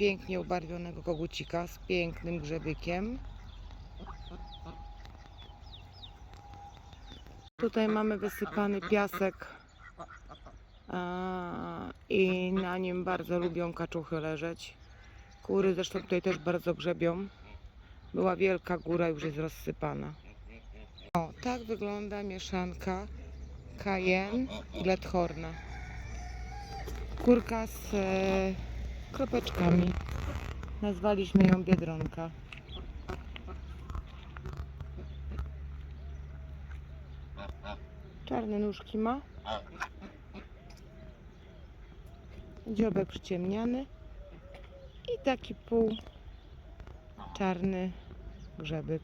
pięknie ubarwionego kogucika z pięknym grzebykiem. Tutaj mamy wysypany piasek i na nim bardzo lubią kaczuchy leżeć. Kury zresztą tutaj też bardzo grzebią. Była wielka góra, już jest rozsypana. O, tak wygląda mieszanka Cayenne i Lethorna. Kurka z e, kropeczkami. Nazwaliśmy ją Biedronka. Czarne nóżki ma. Dziobek przyciemniany. I taki pół czarny grzebyk.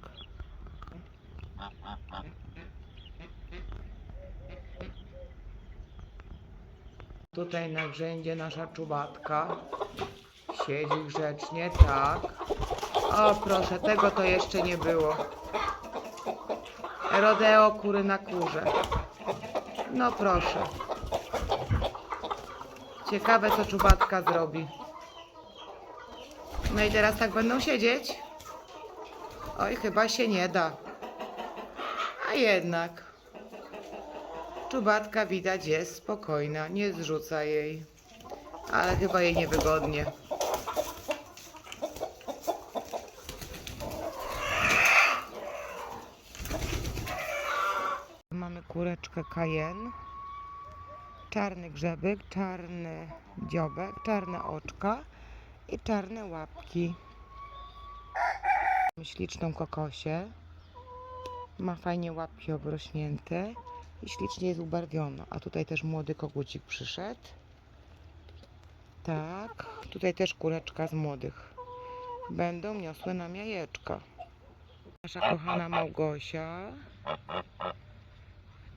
Tutaj na grzędzie nasza czubatka. Siedzi grzecznie, tak. O proszę, tego to jeszcze nie było. Rodeo kury na kurze. No proszę. Ciekawe co czubatka zrobi. No i teraz tak będą siedzieć? Oj, chyba się nie da. A jednak. Czubatka widać jest spokojna, nie zrzuca jej. Ale chyba jej niewygodnie. Mamy kureczkę Cayenne. Czarny grzebyk, czarny dziobek, czarne oczka i czarne łapki. Mamy Śliczną kokosię. Ma fajnie łapki obrośnięte i ślicznie jest ubarwiona. A tutaj też młody kogucik przyszedł. Tak, tutaj też kureczka z młodych. Będą niosły nam jajeczka. Nasza kochana Małgosia.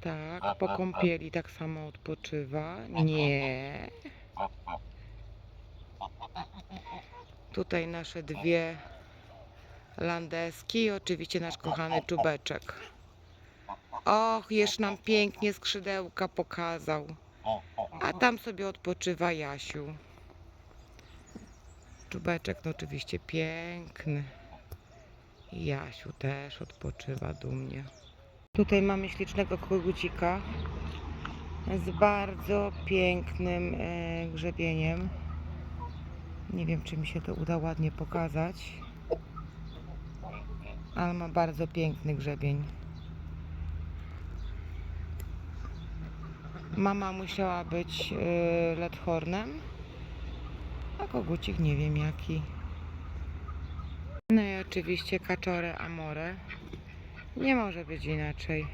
Tak, po kąpieli tak samo odpoczywa. Nie. Tutaj nasze dwie landeski i oczywiście nasz kochany czubeczek. Och, jeszcze nam pięknie skrzydełka pokazał. A tam sobie odpoczywa Jasiu. Czubeczek no oczywiście piękny. Jasiu też odpoczywa dumnie. Tutaj mamy ślicznego kogucika z bardzo pięknym e, grzebieniem. Nie wiem, czy mi się to uda ładnie pokazać, ale ma bardzo piękny grzebień. Mama musiała być y, Lethornem, a kogucik nie wiem jaki. No i oczywiście kaczore amore. Nie może być inaczej.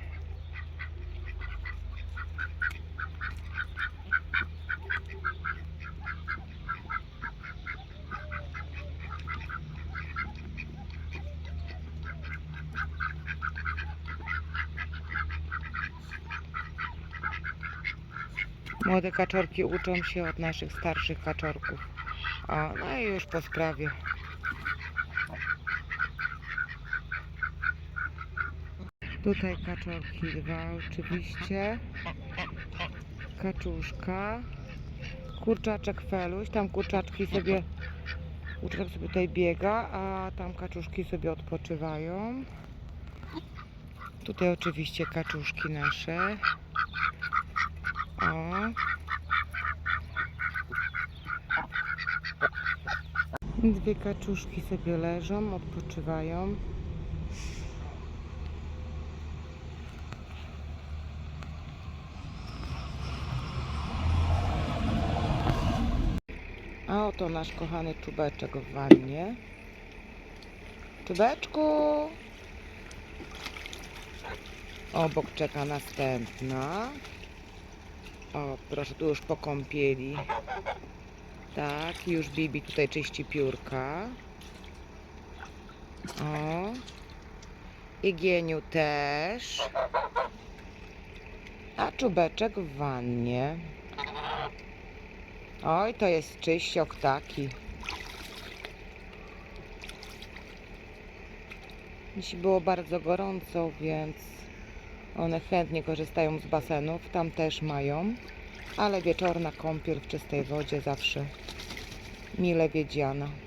Młode kaczorki uczą się od naszych starszych kaczorków. O, no i już po sprawie. Tutaj kaczorki dwa oczywiście. Kaczuszka. Kurczaczek feluś. Tam kurczaczki sobie kurczaczek sobie tutaj biega, a tam kaczuszki sobie odpoczywają. Tutaj oczywiście kaczuszki nasze. O. Dwie kaczuszki sobie leżą, odpoczywają. A oto nasz kochany czubeczek w wannie. Czubeczku! Obok czeka następna. O, proszę, tu już po kąpieli. Tak, już Bibi tutaj czyści piórka. O. I Gieniu też. A czubeczek w wannie. Oj, to jest czyściok taki. Dziś było bardzo gorąco, więc one chętnie korzystają z basenów. Tam też mają. Ale wieczorna kąpiel w czystej wodzie zawsze mile wiedziana.